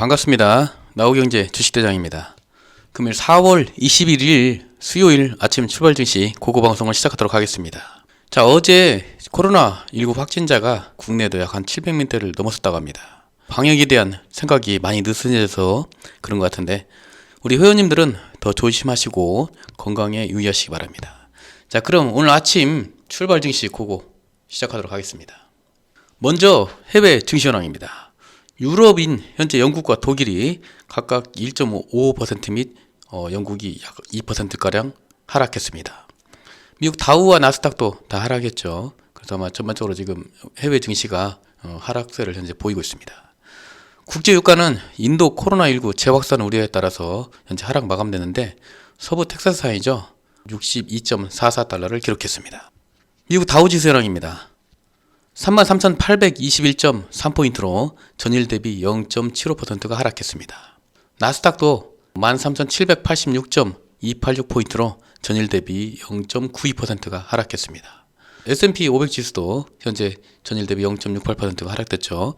반갑습니다. 나우경제 주식대장입니다. 금일 4월 21일 수요일 아침 출발 증시 고고 방송을 시작하도록 하겠습니다. 자, 어제 코로나19 확진자가 국내에도 약 한 700명대를 넘었었다고 합니다. 방역에 대한 생각이 많이 느슨해져서 그런 것 같은데 우리 회원님들은 더 조심하시고 건강에 유의하시기 바랍니다. 자, 그럼 오늘 아침 출발 증시 고고 시작하도록 하겠습니다. 먼저 해외 증시 현황입니다. 유럽인 현재 영국과 독일이 각각 1.55%및 어, 영국이 약 2%가량 하락했습니다. 미국 다우와 나스닥도 다 하락했죠. 그래서 아마 전반적으로 지금 해외 증시가 어, 하락세를 현재 보이고 있습니다. 국제 유가는 인도 코로나19 재확산 우려에 따라서 현재 하락 마감되는데 서부 텍사스사이죠. 62.44달러를 기록했습니다. 미국 다우지수 현황입니다. 33,821.3포인트로 전일 대비 0.75%가 하락했습니다. 나스닥도 13,786.286포인트로 전일 대비 0.92%가 하락했습니다. S&P 500 지수도 현재 전일 대비 0.68%가 하락됐죠.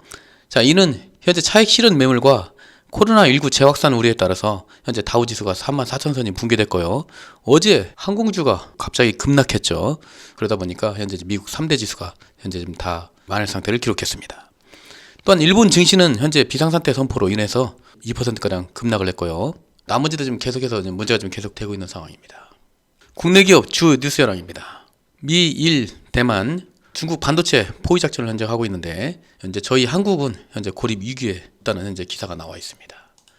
자, 이는 현재 차익 실현 매물과 코로나19 재확산 우려에 따라서 현재 다우 지수가 3만 4천 선이 붕괴됐고요. 어제 항공주가 갑자기 급락했죠. 그러다 보니까 현재 미국 3대 지수가 현재 지금 다 만일 상태를 기록했습니다. 또한 일본 증시는 현재 비상상태 선포로 인해서 2%가량 급락을 했고요. 나머지도 지금 계속해서 문제가 좀 계속되고 있는 상황입니다. 국내 기업 주 뉴스 현황입니다. 미, 일, 대만, 중국 반도체 포위 작전을 현재 하고 있는데 현재 저희 한국은 현재 고립 위기에 있다는 현재 기사가 나와 있습니다.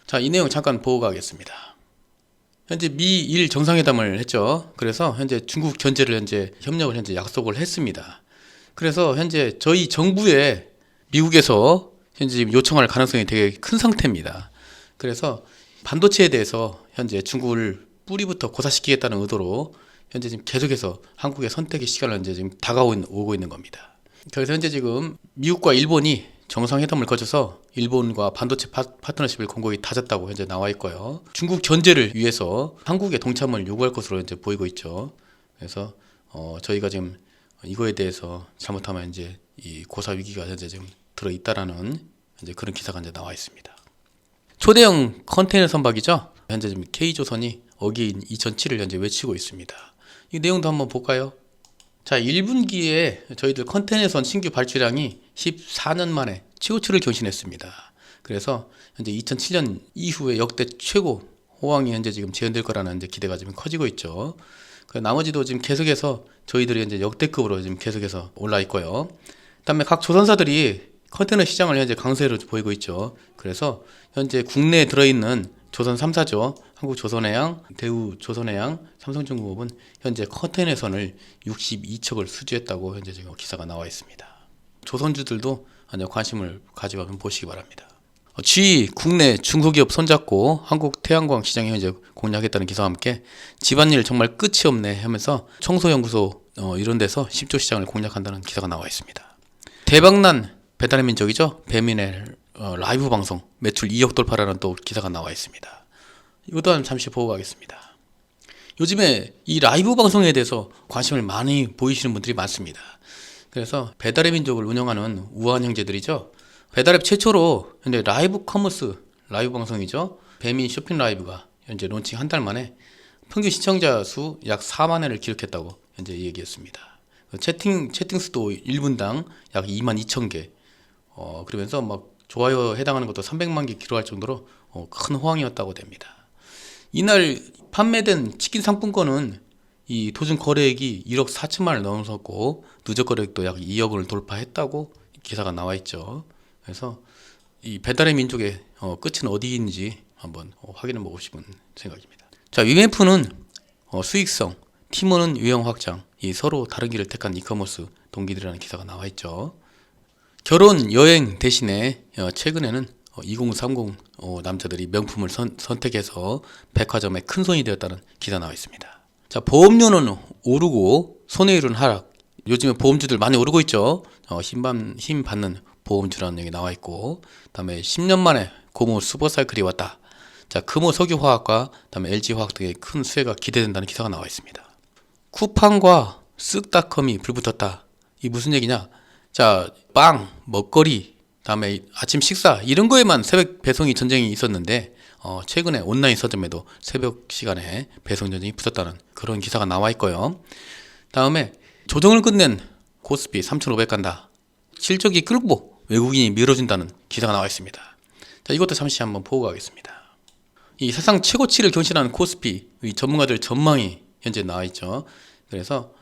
자, 이 내용 잠깐 보고 가겠습니다. 현재 미일 정상회담을 했죠. 그래서 현재 중국 견제를 현재 협력을 현재 약속을 했습니다. 그래서 현재 저희 정부에 미국에서 현재 지금 요청할 가능성이 되게 큰 상태입니다. 그래서 반도체에 대해서 현재 중국을 뿌리부터 고사시키겠다는 의도로 현재 지금 계속해서 한국의 선택의 시간을 현재 지금 다가오고 있는 겁니다. 그래서 현재 지금 미국과 일본이 정상회담을 거쳐서 일본과 반도체 파, 파트너십을 공고히 다졌다고 현재 나와 있고요. 중국 견제를 위해서 한국의 동참을 요구할 것으로 현재 보이고 있죠. 그래서 어, 저희가 지금 이거에 대해서 잘못하면 이제 이 고사 위기가 현재 지금 들어 있다라는 이제 그런 기사가 이제 나와 있습니다. 초대형 컨테이너 선박이죠. 현재 지금 K조선이 어기인 2007을 현재 외치고 있습니다. 이 내용도 한번 볼까요? 자, 1분기에 저희들 컨테이너선 신규 발주량이 14년 만에 최고치를 경신했습니다. 그래서 현재 2007년 이후에 역대 최고 호황이 현재 지금 재현될 거라는 이제 기대가 지금 커지고 있죠. 그 나머지도 지금 계속해서 저희들이 이제 역대급으로 지금 계속해서 올라 있고요. 그다음에 각 조선사들이 컨테이너 시장을 현재 강세로 보이고 있죠. 그래서 현재 국내에 들어있는 조선 3사죠. 한국조선해양, 대우조선해양, 삼성중공업은 현재 컨테이너선을 62척을 수주했다고 현재 지금 기사가 나와 있습니다. 조선주들도 관심을 한번 보시기 바랍니다. 어, G 국내 중소기업 손잡고 한국 태양광 시장에 현재 공략했다는 기사와 함께 집안일 정말 끝이 없네 하면서 청소연구소 어, 이런 데서 10조 시장을 공략한다는 기사가 나와 있습니다. 대박난 배달의 민족이죠. 배민의 어, 라이브 방송 매출 2억 돌파라는 또 기사가 나와 있습니다. 이것 또한 잠시 보고 가겠습니다. 요즘에 이 라이브 방송에 대해서 관심을 많이 보이시는 분들이 많습니다. 그래서 배달의 민족을 운영하는 우한 형제들이죠. 배달앱 최초로 현재 라이브 커머스 라이브 방송이죠. 배민 쇼핑 라이브가 현재 론칭 한 달 만에 평균 시청자 수 약 4만 회를 기록했다고 현재 얘기했습니다. 채팅 채팅 수도 1분당 약 2만 2천 개. 어 그러면서 막 좋아요 해당하는 것도 300만 개 기록할 정도로 어, 큰 호황이었다고 됩니다. 이날 판매된 치킨 상품권은 이 도중 거래액이 1억 4천만 원을 넘어섰고 누적 거래액도 약 2억 원을 돌파했다고 기사가 나와 있죠. 그래서 이 배달의 민족의 어, 끝은 어디인지 한번 어, 확인해 싶은 생각입니다. 자, 어, 수익성, 팀원은 유형 확장, 이 서로 다른 길을 택한 이커머스 동기들이라는 기사가 나와 있죠. 결혼 여행 대신에 어, 최근에는 2030 어, 남자들이 명품을 선, 선택해서 백화점에 큰 손이 되었다는 기사 나와 있습니다. 자, 보험료는 오르고 손해율은 하락. 요즘에 보험주들 많이 오르고 있죠. 어, 힘받, 힘 받는 보험주라는 얘기 나와 있고, 그다음에 10년 만에 고무 슈퍼사이클이 왔다. 자, 금호 석유화학과 그다음에 LG화학 등의 큰 수혜가 기대된다는 기사가 나와 있습니다. 쿠팡과 쓱닷컴이 불붙었다. 이 무슨 얘기냐? 자, 빵, 먹거리, 다음에 아침 식사 이런 거에만 새벽 배송이 전쟁이 있었는데 어, 최근에 온라인 서점에도 새벽 시간에 배송 전쟁이 붙었다는 그런 기사가 나와 있고요. 다음에 조정을 끝낸 코스피 3,500 간다. 실적이 끌고 외국인이 밀어준다는 기사가 나와 있습니다. 자, 이것도 잠시 한번 보고 가겠습니다. 이 사상 최고치를 경신하는 코스피 이 전문가들 전망이 현재 나와 있죠. 그래서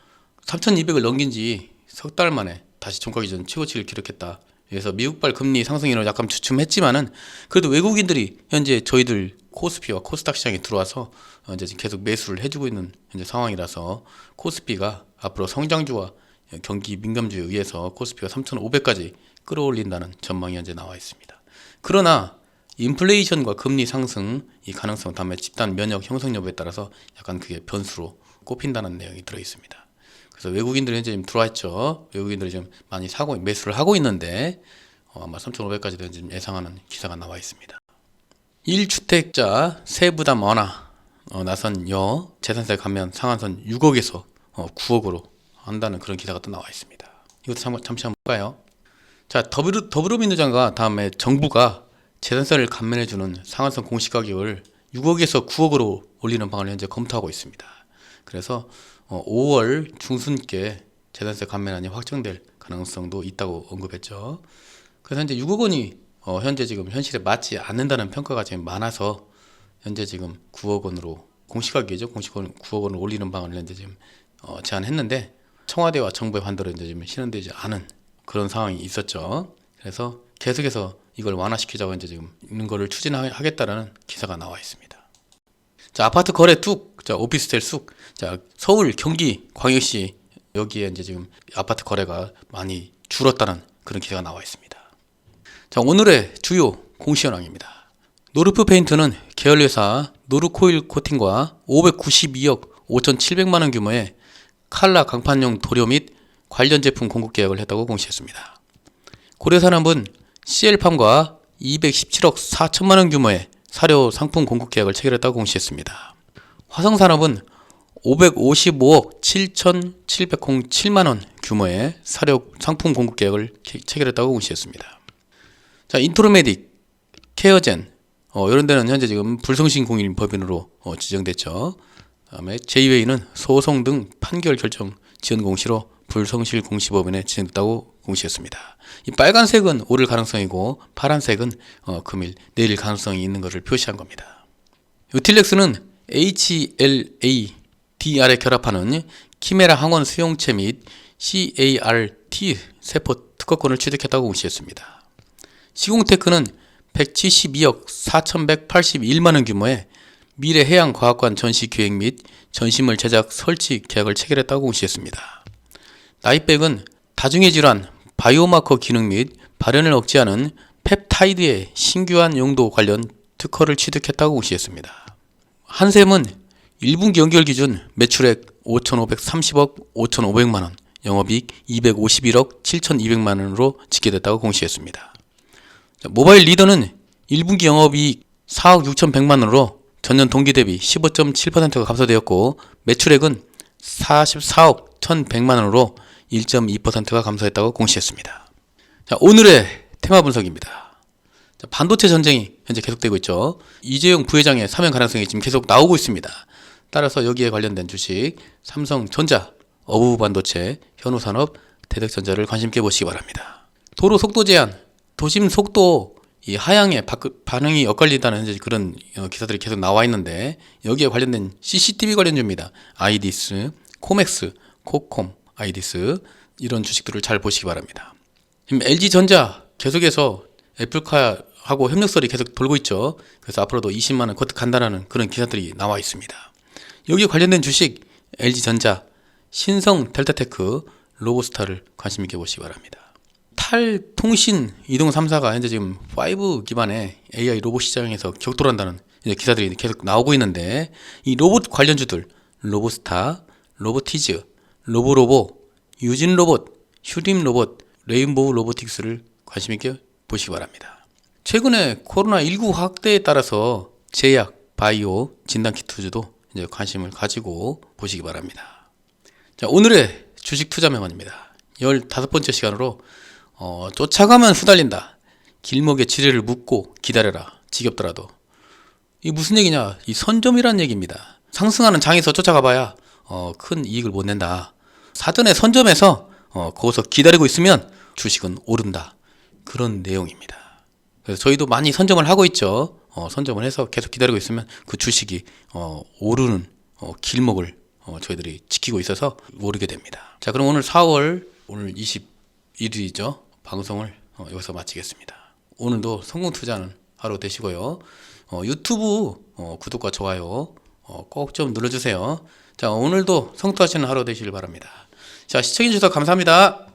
3,200을 넘긴 지 석 달 만에 다시 종가 기준 최고치를 기록했다. 그래서 미국발 금리 상승으로 약간 주춤했지만은 그래도 외국인들이 현재 저희들 코스피와 코스닥 시장에 들어와서 어, 이제 지금 계속 매수를 해주고 있는 현재 상황이라서 코스피가 앞으로 성장주와 경기 민감주에 의해서 코스피가 3,500까지 끌어올린다는 전망이 현재 나와 있습니다. 그러나 인플레이션과 금리 상승 이 가능성 다음에 집단 면역 형성 여부에 따라서 약간 그게 변수로 꼽힌다는 내용이 들어 있습니다. 그래서 외국인들이 현재 지금 들어와 있죠. 외국인들이 지금 많이 사고 매수를 하고 있는데 어, 아마 3,500까지 지금 예상하는 기사가 나와 있습니다. 1주택자 세부담 완화 어, 나선 여 재산세 감면 상한선 6억에서 어, 9억으로 한다는 그런 기사가 또 나와 있습니다. 이것도 참, 잠시 한번 볼까요? 자 더불어, 더불어민주당과 다음에 정부가 재산세를 감면해주는 상한선 공시가격을 6억에서 9억으로 올리는 방안을 현재 검토하고 있습니다. 그래서 어, 5월 중순께 재산세 감면안이 확정될 가능성도 있다고 언급했죠. 그래서 현재 6억 원이 어, 현재 지금 현실에 맞지 않는다는 평가가 지금 많아서 현재 지금 9억 원으로 공시 가격이죠. 공시 가격 9억 원을 올리는 방안을 현재 지금 어, 제안했는데 청와대와 정부의 환대로 이제 지금 실현되지 않은 그런 상황이 있었죠. 그래서 계속해서 이걸 완화시키자고 이제 지금 있는 거를 추진하겠다라는 기사가 나와 있습니다. 자 아파트 거래 뚝, 자 오피스텔 쑥, 자 서울, 경기, 광역시 여기에 이제 지금 아파트 거래가 많이 줄었다는 그런 기사가 나와 있습니다. 자 오늘의 주요 공시 현황입니다. 노르프 페인트는 계열회사 노르코일 코팅과 592억 5,700만 원 규모의 칼라 강판용 도료 및 관련 제품 공급 계약을 했다고 공시했습니다. 고려산업은 CL팜과 217억 4천만 원 규모의 사료 상품 공급 계약을 체결했다고 공시했습니다. 화성산업은 555억 7,707만 원 규모의 사료 상품 공급 계약을 체결했다고 공시했습니다. 자, 인트로메딕, 케어젠, 어, 이런 데는 현재 지금 불성신 공인 법인으로 어, 지정됐죠. 다음에 제이웨이는 소송 등 판결 결정 지연 공시로 불성실 공시법인에 지정됐다고 공시했습니다. 이 빨간색은 오를 가능성이고 파란색은 어, 금일 내릴 가능성이 있는 것을 표시한 겁니다. 유틸렉스는 HLA DR에 결합하는 키메라 항원 수용체 및 CAR-T 세포 특허권을 취득했다고 공시했습니다. 시공테크는 172억 4,181만 원 규모의 미래 해양 과학관 전시 기획 및 전시물 제작 설치 계약을 체결했다고 공시했습니다. 나이백은 다중의 질환, 바이오마커 기능 및 발현을 억제하는 펩타이드의 신규한 용도 관련 특허를 취득했다고 공시했습니다. 한샘은 1분기 연결 기준 매출액 5,530억 5,500만 원, 영업이익 251억 7,200만 원으로 집계됐다고 공시했습니다. 자, 모바일 리더는 1분기 영업이익 4억 6,100만 원으로 전년 동기 대비 15.7%가 감소되었고 매출액은 44억 1,100만 원으로 1.2%가 감소했다고 공시했습니다. 자, 오늘의 테마 분석입니다. 자, 반도체 전쟁이 현재 계속되고 있죠. 이재용 부회장의 사면 가능성이 지금 계속 나오고 있습니다. 따라서 여기에 관련된 주식 삼성전자, 어부반도체, 현우산업, 대덕전자를 관심 있게 보시기 바랍니다. 도로 속도 제한, 도심 속도 이 하향에 바, 반응이 엇갈리다는 현재 그런 어, 기사들이 계속 나와 있는데 여기에 관련된 CCTV 관련주입니다. 아이디스, 코맥스, 코콤, 아이디스 이런 주식들을 잘 보시기 바랍니다. LG전자 계속해서 애플카하고 협력설이 계속 돌고 있죠. 그래서 앞으로도 20만 원 거듭 간다라는 그런 기사들이 나와 있습니다. 여기에 관련된 주식 LG전자, 신성 델타테크, 로보스타를 관심 있게 보시기 바랍니다. 탈통신 이동 3사가 현재 지금 5 기반의 AI 로봇 시장에서 격돌한다는 기사들이 계속 나오고 있는데 이 로봇 관련주들 로보스타, 로보티즈, 로보로보, 유진 로봇, 휴림 로봇, 레인보우 로보틱스를 관심 있게 보시기 바랍니다. 최근에 코로나19 확대에 따라서 제약, 바이오, 진단키트주도 이제 관심을 가지고 보시기 바랍니다. 자, 오늘의 주식 투자 명언입니다. 15번째 시간으로 어, 쫓아가면 수달린다. 길목에 지뢰를 묶고 기다려라. 지겹더라도. 이 무슨 얘기냐? 이 선점이란 얘기입니다. 상승하는 장에서 쫓아가 봐야 어, 큰 이익을 못 낸다. 사전에 선점해서 어, 거기서 기다리고 있으면 주식은 오른다. 그런 내용입니다. 그래서 저희도 많이 선점을 하고 있죠. 어, 선점을 해서 계속 기다리고 있으면 그 주식이 어, 오르는 어, 길목을 어, 저희들이 지키고 있어서 오르게 됩니다. 자, 그럼 오늘 4월 오늘 21일이죠. 방송을 어, 여기서 마치겠습니다. 오늘도 성공 투자는 하루 되시고요. 어, 유튜브 어, 구독과 좋아요 어, 꼭 좀 눌러주세요. 자, 오늘도 성투하시는 하루 되시길 바랍니다. 자, 시청해주셔서 감사합니다.